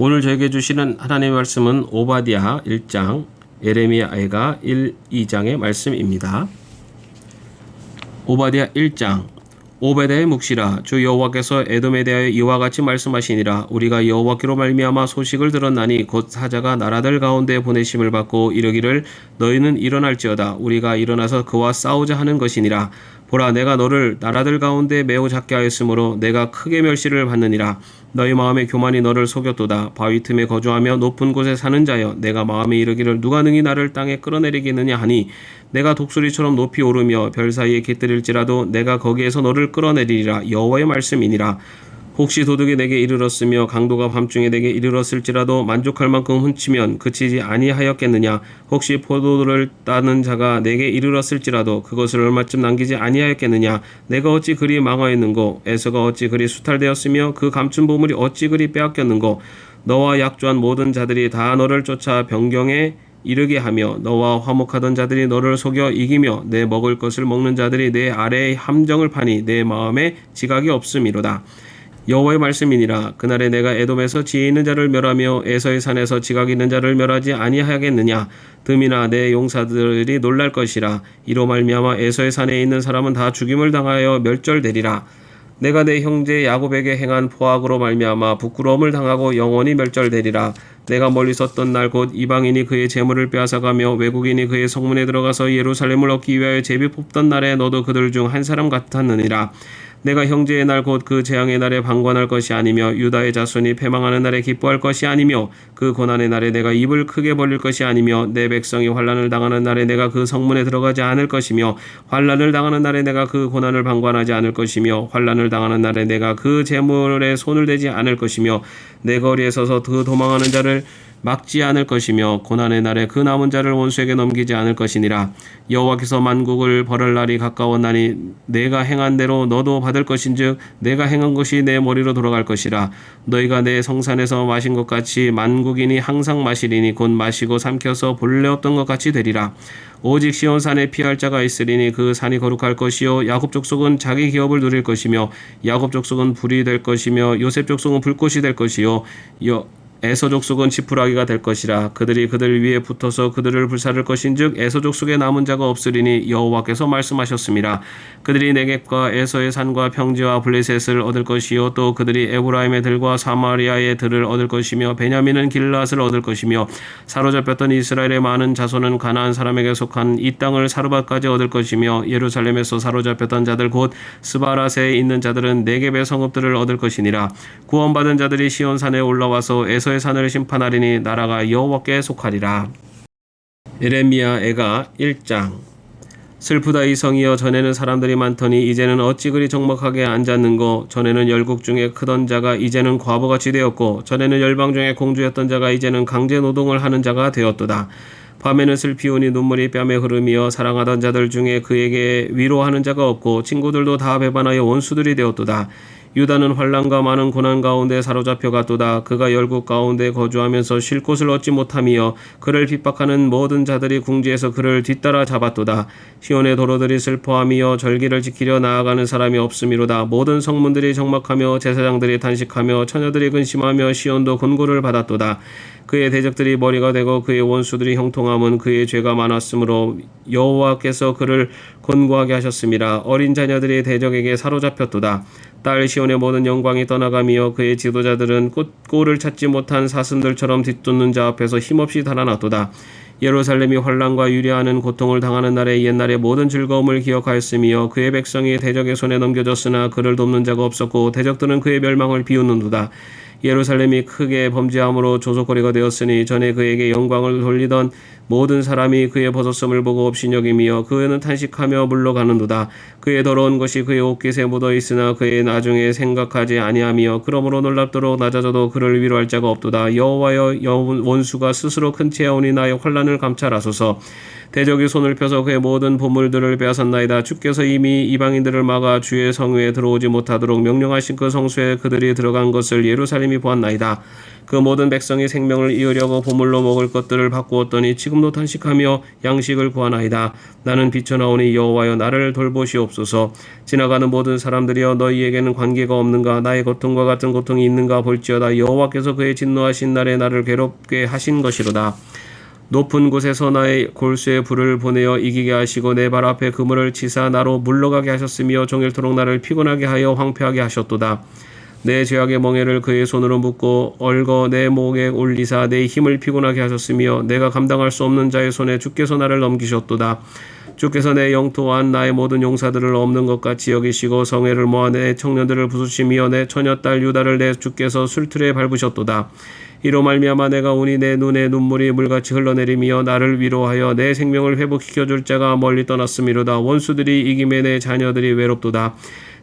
오늘 저에게 주시는 하나님의 말씀은 오바디아 1장, 에레미야가 1, 2장의 말씀입니다. 오바디아 1장 오베데의 묵시라 주 여호와께서 에돔에 대하여 이와 같이 말씀하시니라. 우리가 여호와께로 말미암아 소식을 들었나니 곧 사자가 나라들 가운데 보내심을 받고 이르기를 너희는 일어날지어다. 우리가 일어나서 그와 싸우자 하는 것이니라 보라 내가 너를 나라들 가운데 매우 작게 하였으므로 내가 크게 멸시를 받느니라. 너희 마음의 교만이 너를 속였도다. 바위 틈에 거주하며 높은 곳에 사는 자여 내가 마음에 이르기를 누가 능히 나를 땅에 끌어내리겠느냐 하니 내가 독수리처럼 높이 오르며 별 사이에 깃들일지라도 내가 거기에서 너를 끌어내리리라. 여호와의 말씀이니라 혹시 도둑이 내게 이르렀으며 강도가 밤중에 내게 이르렀을지라도 만족할 만큼 훔치면 그치지 아니하였겠느냐? 혹시 포도를 따는 자가 내게 이르렀을지라도 그것을 얼마쯤 남기지 아니하였겠느냐? 내가 어찌 그리 망하였는고? 에서가 어찌 그리 수탈되었으며 그 감춘 보물이 어찌 그리 빼앗겼는고? 너와 약조한 모든 자들이 다 너를 쫓아 변경에 이르게 하며 너와 화목하던 자들이 너를 속여 이기며 내 먹을 것을 먹는 자들이 내 아래에 함정을 파니 내 마음에 지각이 없음이로다. 여호와의 말씀이니라. 그날에 내가 에돔에서 지혜 있는 자를 멸하며 에서의 산에서 지각 있는 자를 멸하지 아니하겠느냐? 듬이나 내 용사들이 놀랄 것이라. 이로 말미암아 에서의 산에 있는 사람은 다 죽임을 당하여 멸절되리라. 내가 내 형제 야곱에게 행한 포악으로 말미암아 부끄러움을 당하고 영원히 멸절되리라. 내가 멀리 섰던 날 곧 이방인이 그의 재물을 빼앗아가며 외국인이 그의 성문에 들어가서 예루살렘을 얻기 위하여 제비 뽑던 날에 너도 그들 중 한 사람 같았느니라 내가 형제의 날 곧 그 재앙의 날에 방관할 것이 아니며 유다의 자손이 패망하는 날에 기뻐할 것이 아니며 그 고난의 날에 내가 입을 크게 벌릴 것이 아니며 내 백성이 환란을 당하는 날에 내가 그 성문에 들어가지 않을 것이며 환란을 당하는 날에 내가 그 고난을 방관하지 않을 것이며 환란을 당하는 날에 내가 그 재물에 손을 대지 않을 것이며 내 거리에 서서 그 도망하는 자를 막지 않을 것이며 고난의 날에 그 남은 자를 원수에게 넘기지 않을 것이니라. 여호와께서 만국을 벌할 날이 가까웠나니 내가 행한 대로 너도 받을 것인즉 내가 행한 것이 내 머리로 돌아갈 것이라. 너희가 내 성산에서 마신 것 같이 만국인이 항상 마시리니 곧 마시고 삼켜서 본래 없던 것 같이 되리라. 오직 시온 산에 피할 자가 있으리니 그 산이 거룩할 것이요 야곱 족속은 자기 기업을 누릴 것이며 야곱 족속은 불이 될 것이며 요셉 족속은 불꽃이 될 것이요 여 에서 족속은 지푸라기가 될 것이라 그들이 그들 위에 붙어서 그들을 불사를 것인즉 에서 족속에 남은 자가 없으리니 여호와께서 말씀하셨습니다. 그들이 네겝과 에서의 산과 평지와 블레셋을 얻을 것이요 또 그들이 에브라임의 들과 사마리아의 들을 얻을 것이며 베냐민은 길라앗을 얻을 것이며 사로잡혔던 이스라엘의 많은 자손은 가나안 사람에게 속한 이 땅을 사르밧까지 얻을 것이며 예루살렘에서 사로잡혔던 자들 곧 스바라세에 있는 자들은 네겝의 성읍들을 얻을 것이니라 구원받은 자들이 시온산에 올라와서 에서 에서의 산을 심판하리니 나라가 여호와께 속하리라. 에레미야 애가 1장 슬프다 이 성이여 전에는 사람들이 많더니 이제는 어찌 그리 적막하게 앉았는고 전에는 열국 중에 크던 자가 이제는 과부같이 되었고 전에는 열방 중에 공주였던 자가 이제는 강제 노동을 하는 자가 되었도다. 밤에는 슬피 우니 눈물이 뺨에 흐르며 사랑하던 자들 중에 그에게 위로하는 자가 없고 친구들도 다 배반하여 원수들이 되었도다. 유다는 환란과 많은 고난 가운데 사로잡혀 갔도다. 그가 열국 가운데 거주하면서 쉴 곳을 얻지 못하며 그를 핍박하는 모든 자들이 궁지에서 그를 뒤따라 잡았도다. 시온의 도로들이 슬퍼하며 절기를 지키려 나아가는 사람이 없음이로다. 모든 성문들이 적막하며 제사장들이 탄식하며 처녀들이 근심하며 시온도 권고를 받았도다. 그의 대적들이 머리가 되고 그의 원수들이 형통함은 그의 죄가 많았으므로 여호와께서 그를 권고하게 하셨습니다. 어린 자녀들이 대적에게 사로잡혔도다. 딸 시온의 모든 영광이 떠나가며 그의 지도자들은 꽃, 꼴을 찾지 못한 사슴들처럼 뒤쫓는 자 앞에서 힘없이 달아났도다. 예루살렘이 환란과 유리하는 고통을 당하는 날에 옛날의 모든 즐거움을 기억하였으며 그의 백성이 대적의 손에 넘겨졌으나 그를 돕는 자가 없었고 대적들은 그의 멸망을 비웃는도다. 예루살렘이 크게 범죄함으로 조속거리가 되었으니 전에 그에게 영광을 돌리던 모든 사람이 그의 벗었음을 보고 없이 여기며 그는 탄식하며 물러가는도다. 그의 더러운 것이 그의 옷깃에 묻어 있으나 그의 나중에 생각하지 아니하며 그러므로 놀랍도록 낮아져도 그를 위로할 자가 없도다. 여호와여 원수가 스스로 큰 채하오니 나의 환란을 감찰하소서. 대적이 손을 펴서 그의 모든 보물들을 빼앗았나이다. 주께서 이미 이방인들을 막아 주의 성회에 들어오지 못하도록 명령하신 그 성소에 그들이 들어간 것을 예루살렘 이 보았나이다. 그 모든 백성이 생명을 이으려고 보물로 먹을 것들을 바꾸었더니 지금도 탄식하며 양식을 구하나이다. 나는 비쳐나오니 여호와여 나를 돌보시옵소서. 지나가는 모든 사람들이여 너희에게는 관계가 없는가 나의 고통과 같은 고통이 있는가 볼지어다 여호와께서 그의 진노하신 날에 나를 괴롭게 하신 것이로다. 높은 곳에서 나의 골수에 불을 보내어 이기게 하시고 내 발 앞에 그물을 치사 나로 물러가게 하셨으며 종일토록 나를 피곤하게 하여 황폐하게 하셨도다. 내 죄악의 멍에를 그의 손으로 묶고 얼거 내 목에 올리사 내 힘을 피곤하게 하셨으며 내가 감당할 수 없는 자의 손에 주께서 나를 넘기셨도다. 주께서 내 영토와 나의 모든 용사들을 없는 것 같이 여기시고 성회를 모아 내 청년들을 부수시며 내 처녀딸 유다를 내 주께서 술틀에 밟으셨도다. 이로 말미암아 내가 오니 내 눈에 눈물이 물같이 흘러내리며 나를 위로하여 내 생명을 회복시켜 줄 자가 멀리 떠났음이로다 원수들이 이김에 내 자녀들이 외롭도다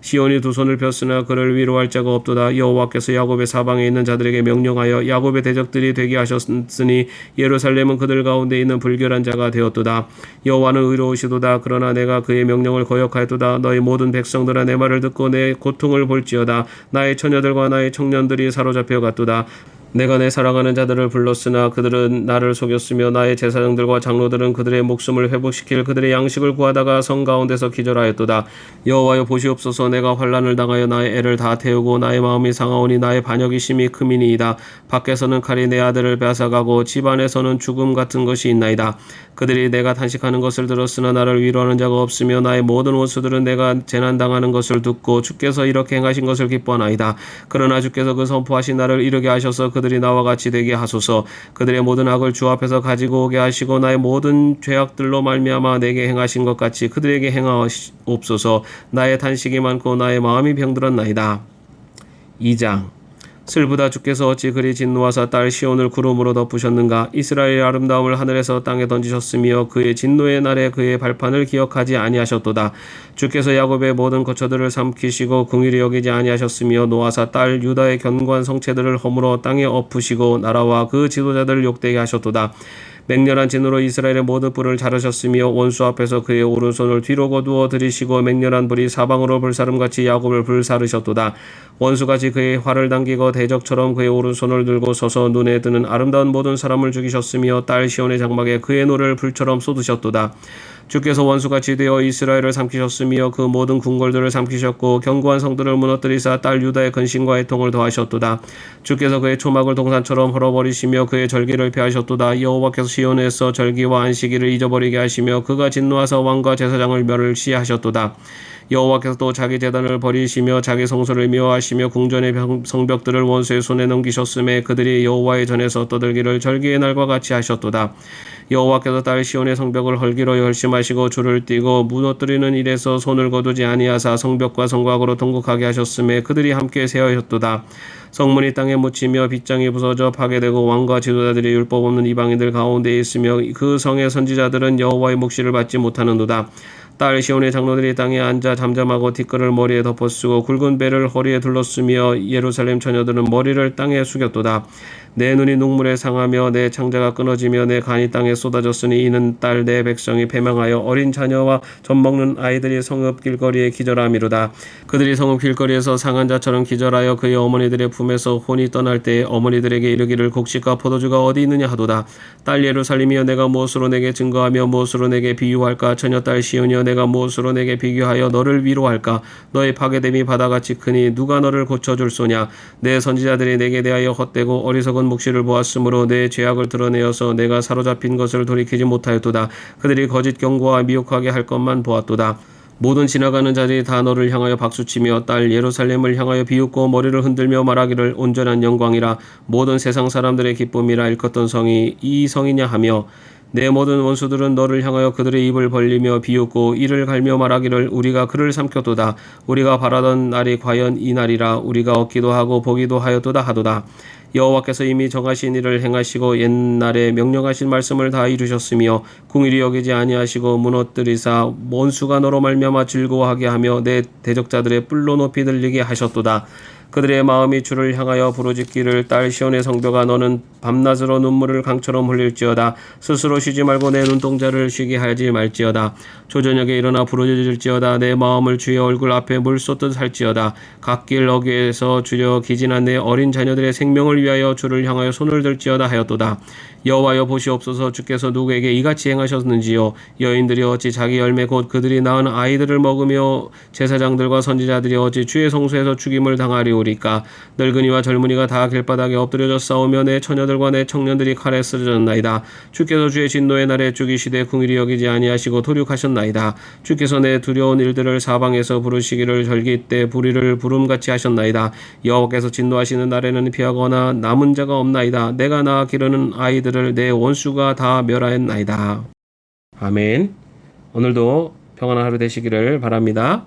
시온이 두 손을 폈으나 그를 위로할 자가 없도다. 여호와께서 야곱의 사방에 있는 자들에게 명령하여 야곱의 대적들이 되게 하셨으니 예루살렘은 그들 가운데 있는 불결한 자가 되었도다. 여호와는 의로우시도다. 그러나 내가 그의 명령을 거역하였도다. 너희 모든 백성들아 내 말을 듣고 내 고통을 볼지어다. 나의 처녀들과 나의 청년들이 사로잡혀 갔도다 내가 내 사랑하는 자들을 불렀으나 그들은 나를 속였으며 나의 제사장들과 장로들은 그들의 목숨을 회복시킬 그들의 양식을 구하다가 성 가운데서 기절하였도다. 여호와여 보시옵소서 내가 환란을 당하여 나의 애를 다 태우고 나의 마음이 상하오니 나의 반역이 심히 크미니이다. 밖에서는 칼이 내 아들을 빼앗아가고 집 안에서는 죽음 같은 것이 있나이다. 그들이 내가 탄식하는 것을 들었으나 나를 위로하는 자가 없으며 나의 모든 원수들은 내가 재난 당하는 것을 듣고 주께서 이렇게 행하신 것을 기뻐하나이다. 그러나 주께서 그 선포하신 나를 이르게 하셔서 그들 이 나와 같이 되게 하소서. 그들의 모든 악을 주 앞에서 가지고 오게 하시고 나의 모든 죄악들로 말미암아 내게 행하신 것 같이 그들에게 행하옵소서. 나의 탄식이 많고 나의 마음이 병들었나이다. 2장 슬프다 주께서 어찌 그리 진노하사 딸 시온을 구름으로 덮으셨는가? 이스라엘의 아름다움을 하늘에서 땅에 던지셨으며 그의 진노의 날에 그의 발판을 기억하지 아니하셨도다. 주께서 야곱의 모든 거처들을 삼키시고 궁일이 여기지 아니하셨으며 노아사 딸 유다의 견고한 성체들을 허물어 땅에 엎으시고 나라와 그 지도자들을 욕되게 하셨도다 맹렬한 진으로 이스라엘의 모든 뿔을 자르셨으며 원수 앞에서 그의 오른손을 뒤로 거두어 들이시고 맹렬한 불이 사방으로 불사름같이 야곱을 불사르셨도다. 원수같이 그의 활을 당기고 대적처럼 그의 오른손을 들고 서서 눈에 드는 아름다운 모든 사람을 죽이셨으며 딸 시온의 장막에 그의 노를 불처럼 쏟으셨도다. 주께서 원수같이 되어 이스라엘을 삼키셨으며 그 모든 궁궐들을 삼키셨고 견고한 성들을 무너뜨리사 딸 유다의 근심과 애통을 더하셨도다. 주께서 그의 초막을 동산처럼 헐어버리시며 그의 절기를 폐하셨도다. 여호와께서 시온에서 절기와 안식일을 잊어버리게 하시며 그가 진노하사 왕과 제사장을 멸시하셨도다. 여호와께서 또 자기 재단을 버리시며 자기 성소를 미워하시며 궁전의 성벽들을 원수의 손에 넘기셨음에 그들이 여호와의 전에서 떠들기를 절기의 날과 같이 하셨도다. 여호와께서 딸 시온의 성벽을 헐기로 열심하시고 줄을 띠고 무너뜨리는 일에서 손을 거두지 아니하사 성벽과 성곽으로 통곡하게 하셨음에 그들이 함께 세하였도다. 성문이 땅에 묻히며 빗장이 부서져 파괴되고 왕과 지도자들이 율법 없는 이방인들 가운데 있으며 그 성의 선지자들은 여호와의 묵시를 받지 못하는도다. 딸 시온의 장로들이 땅에 앉아 잠잠하고 티끌을 머리에 덮어쓰고 굵은 배를 허리에 둘렀으며 예루살렘 처녀들은 머리를 땅에 숙였도다. 내 눈이 눈물에 상하며 내 창자가 끊어지며 내 간이 땅에 쏟아졌으니 이는 딸 내 백성이 패망하여 어린 자녀와 젖 먹는 아이들이 성읍 길거리에 기절함이로다. 그들이 성읍 길거리에서 상한 자처럼 기절하여 그의 어머니들의 품에서 혼이 떠날 때에 어머니들에게 이르기를 곡식과 포도주가 어디 있느냐 하도다. 딸 예루살렘이여 내가 무엇으로 내게 증거하며 무엇으로 내게 비유할까 처녀 딸 시온이여 내가 무엇으로 내게 비교하여 너를 위로할까? 너의 파괴됨이 바다같이 크니 누가 너를 고쳐줄 소냐? 내 선지자들이 내게 대하여 헛되고 어리석은 묵시를 보았으므로 내 죄악을 드러내어서 내가 사로잡힌 것을 돌이키지 못하였도다. 그들이 거짓 경고와 미혹하게 할 것만 보았도다. 모든 지나가는 자들이 다 너를 향하여 박수치며 딸 예루살렘을 향하여 비웃고 머리를 흔들며 말하기를 온전한 영광이라. 모든 세상 사람들의 기쁨이라 일컫던 성이 이 성이냐 하며 내 모든 원수들은 너를 향하여 그들의 입을 벌리며 비웃고 이를 갈며 말하기를 우리가 그를 삼켰도다. 우리가 바라던 날이 과연 이 날이라 우리가 얻기도 하고 보기도 하였도다 하도다. 여호와께서 이미 정하신 일을 행하시고 옛날에 명령하신 말씀을 다 이루셨으며 궁일이 여기지 아니하시고 무너뜨리사 원수가 너로 말미암아 즐거워하게 하며 내 대적자들의 뿔로 높이 들리게 하셨도다 그들의 마음이 주를 향하여 부르짖기를 딸 시온의 성도가 너는 밤낮으로 눈물을 강처럼 흘릴지어다. 스스로 쉬지 말고 내 눈동자를 쉬게 하지 말지어다. 조저녁에 일어나 부르짖을지어다. 내 마음을 주의 얼굴 앞에 물 쏟듯 할지어다. 갓길 어귀에서 주려 기진한 내 어린 자녀들의 생명을 위하여 주를 향하여 손을 들지어다 하였도다 여호와여 보시옵소서. 주께서 누구에게 이같이 행하셨는지요? 여인들이 어찌 자기 열매 곧 그들이 낳은 아이들을 먹으며 제사장들과 선지자들이 어찌 주의 성소에서 죽임을 당하리오리까? 늙은이와 젊은이가 다 길바닥에 엎드려져 싸우며 내 처녀들과 내 청년들이 칼에 쓰러졌나이다. 주께서 주의 진노의 날에 죽이시되 궁일이 여기지 아니하시고 도륙하셨나이다. 주께서 내 두려운 일들을 사방에서 부르시기를 절기 때 불의를 부름같이 하셨나이다. 여호와께서 진노하시는 날에는 피하거나 남은 자가 없나이다. 내가 낳아 기르는 아이 들을 내 원수가 다 멸하였나이다 아멘 오늘도 평안한 하루 되시기를 바랍니다.